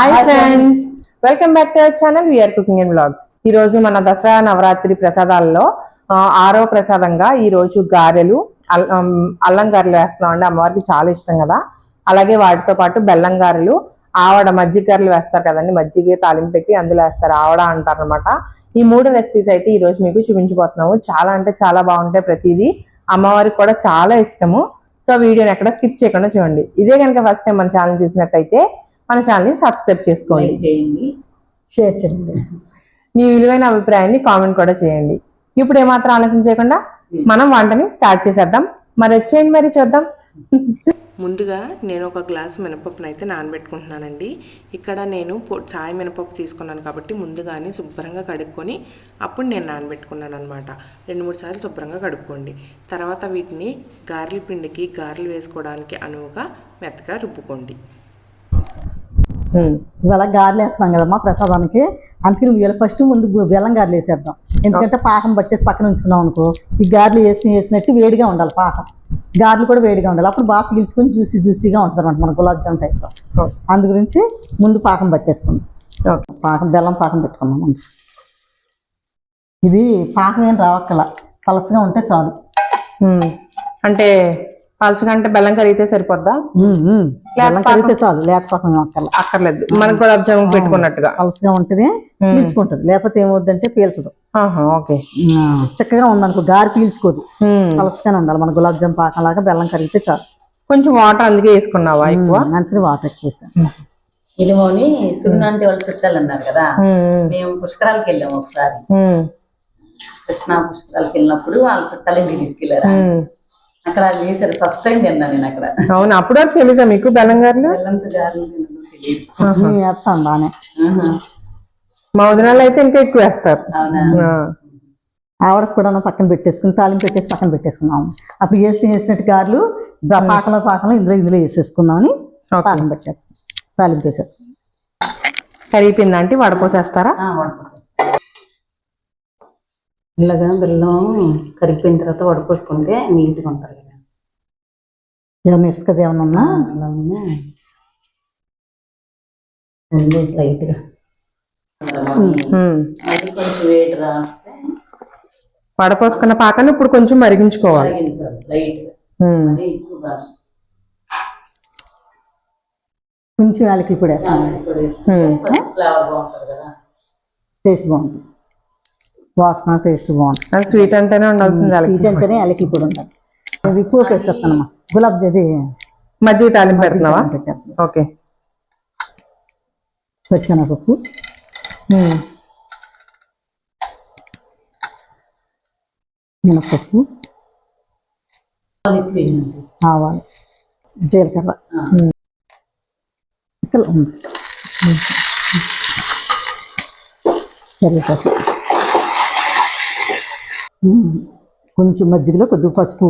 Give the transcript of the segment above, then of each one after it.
Hi friends welcome back to our channel VR cooking and blogs ఈ రోజు మన దసరా నవరాత్రి ప్రసాదాల్లో ఆరో ప్రసాదంగా ఈ రోజు గారెలు అల్లం గారెలు వేస్తున్నాం అండి. అమ్మవారికి చాలా ఇష్టం కదా. అలాగే వాటితో పాటు బెల్లం గారెలు ఆవడ మజ్జిగ గారెలు వేస్తారు కదండి. మజ్జిగ తాలింపు పెట్టి అందులో వేస్తారు. ఆవడ అంటారు అనమాట ఈ మూడు రెసిపీస్ అయితే ఈ రోజు మీకు చూపించబోతున్నాము. చాలా అంటే చాలా బాగుంటాయి ప్రతిదీ. అమ్మవారికి కూడా చాలా ఇష్టము. సో వీడియోని ఎక్కడ స్కిప్ చేయకుండా చూడండి. ఇదే కనుక ఫస్ట్ టైం మన ఛానల్ చూసినట్టయితే మన ఛానల్ని సబ్స్క్రైబ్ చేసుకోండి. లైక్ చేయండి. షేర్ చేయండి. మీ విలువైన అభిప్రాయాన్ని కామెంట్ కూడా చేయండి. ఇప్పుడు ఏమాత్రం ఆలస్యం చేయకుండా మనం వంటని స్టార్ట్ చేసేద్దాం. మరి వచ్చేయండి మరి చూద్దాం. ముందుగా నేను ఒక గ్లాస్ మినపప్పును అయితే నానబెట్టుకుంటున్నానండి. ఇక్కడ నేను చాయ్ మినపప్పు తీసుకున్నాను కాబట్టి ముందుగానే శుభ్రంగా కడుక్కొని అప్పుడు నేను నానబెట్టుకున్నాను అనమాట రెండు మూడు సార్లు శుభ్రంగా కడుక్కోండి. తర్వాత వీటిని గారెల పిండికి గారెలు వేసుకోవడానికి అనువుగా మెత్తగా రుబ్బుకోండి. ఇవాళ గారెలు వేస్తున్నాం కదమ్మా ప్రసాదానికి. అందుకని ఇవాళ ఫస్ట్ ముందు బెల్లం గారెలు వేసేద్దాం. ఎందుకంటే పాకం పట్టేసి పక్కన ఉంచుకున్నాం అనుకో ఈ గారెలు వేసి వేసినట్టు వేడిగా ఉండాలి పాకం. గారెలు కూడా వేడిగా ఉండాలి. అప్పుడు బాగా పీల్చుకొని జ్యూసీ జ్యూసీగా ఉంటుంది అనమాట మన గులాబ్ జామ్ టైప్లో అందు గురించి ముందు పాకం పట్టేసుకుందాం. పాకం బెల్లం పాకం పెట్టుకున్నాం ముందు ఇది పాకం ఏం రావక్కల. పలసగా ఉంటే చాలు. అంటే పలచగా అంటే బెల్లం కరిగితే సరిపోద్దా. బెల్లం కరిగితే చాలు అక్కల అక్కర్లేదు. మనకు గులాబ్ జామున్ పెట్టుకున్నట్టుగా. పలసగా ఉంటుంది పీల్చుకుంటుంది. లేకపోతే ఏమవుద్దంటే పీల్చదు. ఓకే. చక్కగా ఉందనుకో గారి పీల్చుకోదు. పలసగానే ఉండాలి. మన గులాబ్ జామ్ పాకం లాగా బెల్లం కరిగితే చాలు. కొంచెం వాటర్ అందుకే వేసుకున్నావా ఎక్కువ? అంటే వాటర్ ఎక్కువ ఇదిమోని సున్నాంటి వాళ్ళు చుట్టాలు అన్నారు కదా. మేము పుష్కరాలకు వెళ్ళాము ఒకసారి. కృష్ణా పుష్కరాలకు వెళ్ళినప్పుడు వాళ్ళ చుట్టాలు ఇంటికి తీసుకెళ్ళారు. అక్కడ ఫస్ట్ టైం తిన్నా నేను అక్కడ. అవును? అప్పుడు వరకు తెలీదా మీకు బెల్లం గారెలు బెల్లంతో గారెలు తినడం తెలియదు మేము వేస్తాం బాగానే ఆహా. మా వదినాలు అయితే ఇంకా ఎక్కువ వేస్తారు. అవునా? ఆ, ఆవిడకు కూడా పక్కన పెట్టేసుకుని తాలింపు పెట్టేసి పక్కన పెట్టేసుకున్నాము అప్పుడు వేసి వేసినట్టు గారెలు దా- పాకంలో పాకంలో ఇందులో ఇందులో వేసేసుకుందామని ఓకే. పాకం పెట్టారు. తాలింపు వేసారు కరిగిపోయిందా అంటే వడపోసేస్తారా? ఆ. ఇలాగా బెల్లం కరిగిపోయిన తర్వాత వడపోసుకుంటే నీట్గా ఉంటారు కదా. ఏమన్నా ఇసుక ఏమన్నా? ఉన్నా అలా ఉన్నా. ఉంది లైట్గా. అది కొంచెం వేడి రాస్తే వడపోసుకున్న పాకాన్ని ఇప్పుడు కొంచెం మరిగించుకోవాలి. కరిగించాలి లైట్గా. ఉమ్. మరీ ఎక్కువ కాదు. కొంచెం కూడా వేస్తాం. ఫ్లేవర్ బాగుంటుంది కదా. టేస్ట్ బాగుంటుంది. వాసన టేస్ట్ బాగుంటుంది. అది స్వీట్ అంటేనే ఉండాల్సింది స్వీట్ అంటేనే యాలకి కూడా ఉంటుంది ఇది పోపు వేసేస్తానమ్మా గులాబ్ జాది మజ్జిగ తాలింపు పెడుతున్నావా? పెట్టాను ఓకే. పచ్చెనపప్పు. మినపప్పు ఆవాలు. జీలకర్ర. కరివేపాకు. కొంచెం మజ్జిగలో కొద్దిగా పసుపు.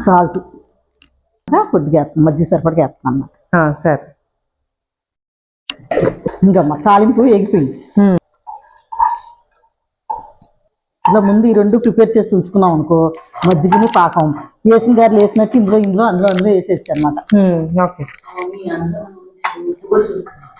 సాల్ట్. కొద్దిగా వేస్తాం మజ్జిగ సరిపడగా వేస్తాం అన్నమాట ఆ, సరే. ఇంకా మా తాలింపు ఎగిపోయింది. ఇలా ముందు ఈ రెండు ప్రిపేర్ చేసి ఉంచుకున్నాం అనుకో మజ్జిగని పాకం. వేసిన గారెలు వేసినట్టు ఇందులో ఇందులో అందులో అందులో వేసేస్తే అనమాట ఉమ్, ఓకే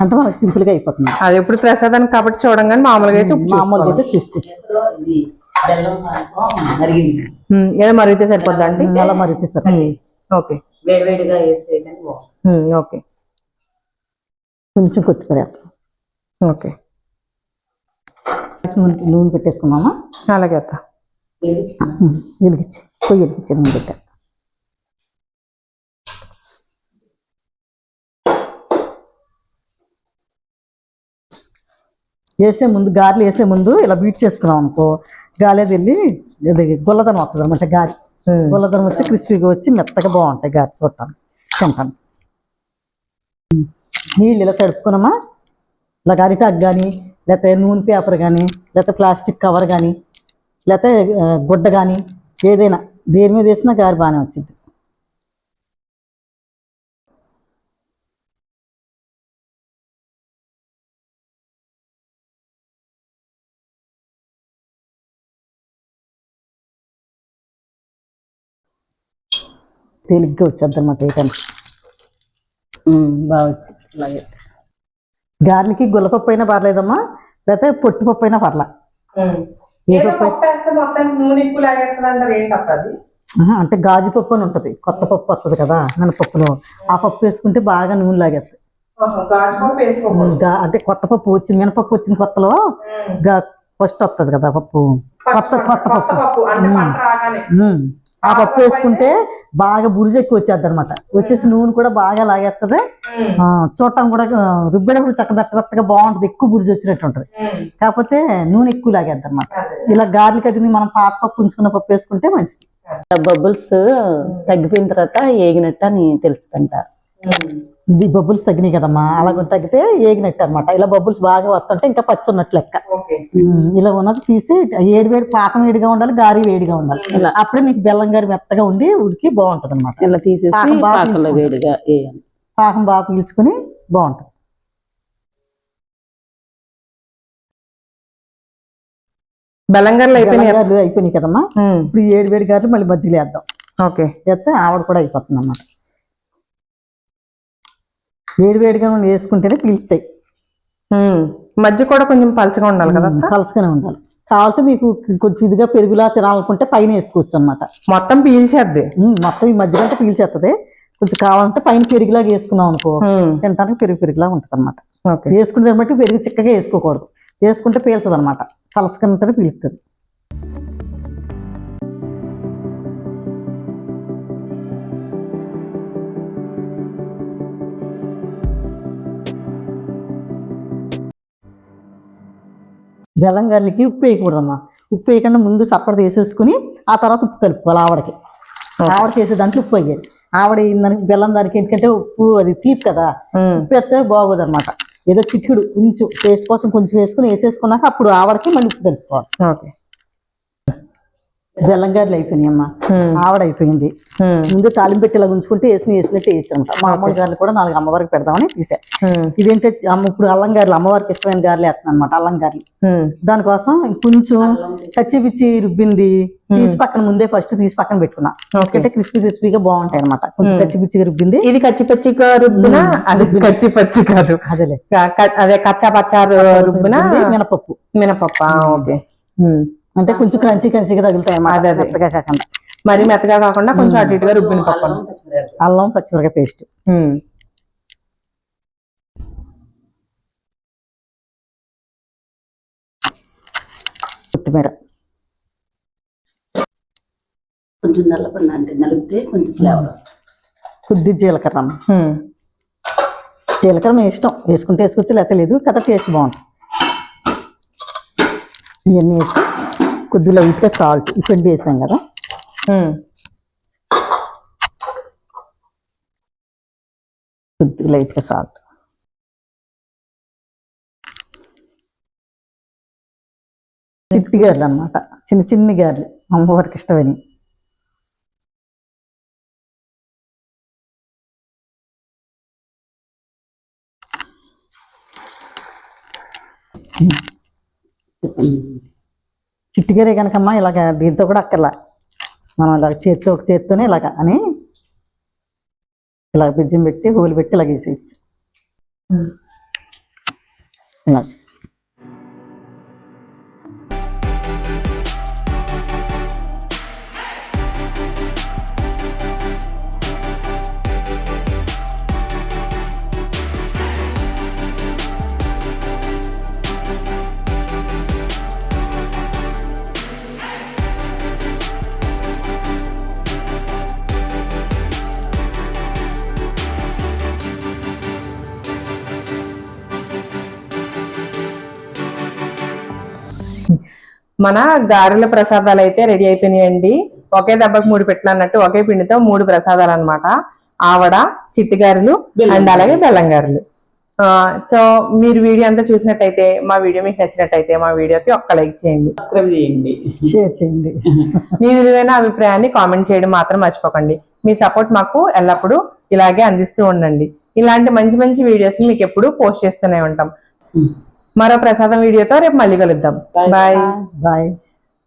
అంటే మనకి సింపుల్గా అయిపోతుంది. అది ఎప్పుడు ప్రసాదానికి కాబట్టి చూడంగానే మామూలుగా అయితే మామూలుగా. అయితే చూసుకోవచ్చు ఏదో మరిగితే సరిపోద్దా అంటే అలా మరిగితే సరే ఓకే. వేడివేడిగా ఓకే. కొంచెం కొత్తిమీర. ఓకే. నూనె నూనె పెట్టేసుకున్నామా? అలాగే అత్త. వెలిగించి. పొయ్యి వెలిగించి నూనె పెట్టాం. వేసే ముందు గారెలు వేసే ముందు ఇలా బీట్ చేసుకున్నాం అనుకో గాలేదు వెళ్ళి ఇది గుల్లదనం వస్తుంది అనమాట గారి. గుల్లదనం వచ్చి క్రిస్పీగా వచ్చి మెత్తగా బాగుంటాయి గారి చూడటాను తింటాను నీళ్ళు ఇలా తడుపుకున్నామా ఇలా గరిటాకు కానీ లేకపోతే నూనె పేపర్ కానీ లేకపోతే ప్లాస్టిక్ కవర్ కానీ లేకపోతే గుడ్డ కానీ ఏదైనా దేని మీద వేసినా గారి బాగానే వచ్చింది. తేలిగ్గా వచ్చేద్ది అనమాట వేయటానికి ఉమ్, బాగా వచ్చింది అలాగే. గారెలకి గుల్లపప్పు అయినా పర్లేదమ్మా లేకపోతే పొట్టు పప్పు అయినా పర్లా. ఏ పప్పు? అంటే గాజు పప్పు అని ఉంటుంది కొత్త పప్పు వస్తుంది కదా మినపప్పులో. ఆ పప్పు వేసుకుంటే బాగా నూనె లాగేస్తుంది. అంటే కొత్త పప్పు వచ్చింది మినపప్పు వచ్చిన కొత్తలో ఫస్ట్ వస్తుంది కదా పప్పు. కొత్త కొత్త పప్పు. ఆ పప్పు వేసుకుంటే బాగా బురుజు ఎక్కువ వచ్చేది అనమాట వచ్చేసి నూనె కూడా బాగా లాగేస్తుంది చూడటం కూడా రుబ్బేటప్పుడు చక్క మెత్తగా బాగుంటుంది. ఎక్కువ బురుజు వచ్చినట్టు ఉంటుంది. కాకపోతే నూనె ఎక్కువ లాగేద్ది అనమాట. ఇలా గార్లిక్ అది మనం పాత పప్పు ఉంచుకున్న పప్పు వేసుకుంటే మంచిది. బబుల్స్ తగ్గిపోయిన తర్వాత ఏగినట్టు అని తెలుస్తుందంట. ఉమ్. ఇది బబుల్స్ తగ్గినాయి కదమ్మా. అలాగ తగ్గితే ఏగినట్టు అనమాట ఇలా బబుల్స్ బాగా వస్తుంటే ఇంకా పచ్చి ఉన్నట్టు లెక్క. ఇలా ఉన్నది తీసి ఏడు వేడి పాకం వేడిగా ఉండాలి గారి వేడిగా ఉండాలి. అప్పుడే నీకు బెల్లం గారి మెత్తగా ఉండి ఉడికి బాగుంటది అనమాట ఇలా పాకం బాగా పీల్చుకుని బాగుంటది. బెల్లంగర్లు అయిపోయినాయి. అయిపోయినాయి కదమ్మా. ఇప్పుడు ఏడు వేడి గారెలు మళ్ళీ మజ్జిగ వేద్దాం. ఓకే. వేస్తే ఆవిడ కూడా అయిపోతుంది అన్నమాట. వేడి వేడిగా మనం వేసుకుంటేనే పీలుతాయి మధ్య కూడా కొంచెం పలుచగా ఉండాలి కదా? పలుసుగానే ఉండాలి. కావాలంటే మీకు కొంచెం ఇదిగా పెరుగులా తినాలనుకుంటే పైన వేసుకోవచ్చు అనమాట మొత్తం పీల్చేద్ది. మొత్తం ఈ మధ్య కంటే పీల్చేస్తుంది కొంచెం కావాలంటే పైన పెరుగులాగా వేసుకున్నాం అనుకో తినడానికి పెరుగు పెరుగులా ఉంటుంది అనమాట వేసుకునే బట్టి పెరుగు చిక్కగా వేసుకోకూడదు. వేసుకుంటే పీల్చదు అనమాట కలుసుకుంటే పీలుస్తుంది బెల్లం గారికి ఉప్పు వేయకూడదమ్మా. ఉప్పు వేయకుండా ముందు చప్పటి వేసేసుకుని ఆ తర్వాత ఉప్పు కలుపుకోవాలి ఆవిడకి. ఆవిడ చేసే దాంట్లో ఉప్పు వేయాలి. ఆవిడ దానికి బెల్లం దానికి ఎందుకంటే ఉప్పు అది తీపి కదా. ఉప్పు వేస్తే బాగోదు అనమాట ఏదో చిటికుడు కొంచెం టేస్ట్ కోసం కొంచెం వేసుకుని వేసేసుకున్నాక అప్పుడు ఆవిడకి మళ్ళీ ఉప్పు కలుపుకోవాలి. ఓకే. బెల్లం గారెలు అయిపోయినాయి అమ్మా ఉమ్, ఆవిడ అయిపోయింది. ముందు తాలింపు పెట్టి ఇలా ఉంచుకుంటే వేసిన వేసినట్టు వేయచ్చు అనమాట మా అమ్మ గారెలు కూడా నాలుగు అమ్మవారికి పెడదామని తీసా. ఇదేంటే అమ్మ ఇప్పుడు అల్లం గారెలు అమ్మవారికి ఇష్టమైన గారెలు వేస్తున్నాను అనమాట అల్లం గారెలు ఉమ్, దానికోసం కొంచెం కచ్చి పిచ్చి రుబ్బింది. తీసి పక్కన ముందే ఫస్ట్ తీసి పక్కన పెట్టుకున్నా. ఎందుకంటే క్రిస్పీ క్రిస్పీగా బాగుంటాయి అనమాట కొంచెం Hmm. కచ్చి పిచ్చిగా రుబ్బింది. ఇది కచ్చి పచ్చిగా రుబ్బిన అది కచ్చి పచ్చి కాదు క- అదే కచ్చా పచ్చా రు- రుబ్బిన మినపప్పు. మినపప్ప? ఓకే. అంటే కొంచెం క్రంచీ క్రంచీగా తగులుతాయి అదే. మెత్తగా కాకుండా. మరి మెత్తగా కాకుండా కొంచెం అటు ఇటుగా రుబ్బిన పప్పు. అల్లం పచ్చిమిరకాయ పేస్ట్. కొత్తిమీర. కొంచెం నల్లపండి అంటే నలిపితే కొంచెం ఫ్లేవర్ వస్తుంది. కొద్ది జీలకర్ర జీలకర్ర మీ ఇష్టం. వేసుకుంటే వేసుకోవచ్చు లేకపోతే లేదు కదా టేస్ట్ బాగుంటుంది. ఇవన్నీ వేసి కొద్ది లైట్గా సాల్ట్ ఈ పిండి వేసాం కదా? కొద్ది లైట్గా సాల్ట్. చిట్టి గారెలు అన్నమాట. చిన్న చిన్ని గారెలు. అమ్మవారికి ఇష్టమైన చిట్టిగారే కనుకమ్మా ఇలాగ దీంతో కూడా అక్కర్లా. మనం ఇలాగ చేత్తో ఒక చేత్తోనే ఇలాగ అని ఇలా బిజ్జం పెట్టి హోలు పెట్టి ఇలా వేసేయచ్చు. ఇలా మన గారెల ప్రసాదాలు అయితే రెడీ అయిపోయినాయండి. ఒకే దెబ్బకు మూడు పెట్టలు అన్నట్టు ఒకే పిండితో మూడు ప్రసాదాలు అన్నమాట ఆవడ చిట్టి గారెలు అండ్ అలాగే బెల్లం గారెలు ఆ, సో మీరు వీడియో అంతా చూసినట్టయితే మా వీడియో మీకు నచ్చినట్టయితే మా వీడియోకి ఒక్క లైక్ చేయండి. సబ్స్క్రైబ్ చేయండి. షేర్ చేయండి. మీ విలువైన అభిప్రాయాన్ని కామెంట్ చేయడం మాత్రం మర్చిపోకండి. మీ సపోర్ట్ మాకు ఎల్లప్పుడూ ఇలాగే అందిస్తూ ఉండండి. ఇలాంటి మంచి మంచి వీడియోస్ మీకు ఎప్పుడు పోస్ట్ చేస్తూనే ఉంటాం. మరో ప్రసాదం వీడియోతో రేపు మళ్ళీ కలుద్దాం. Bye bye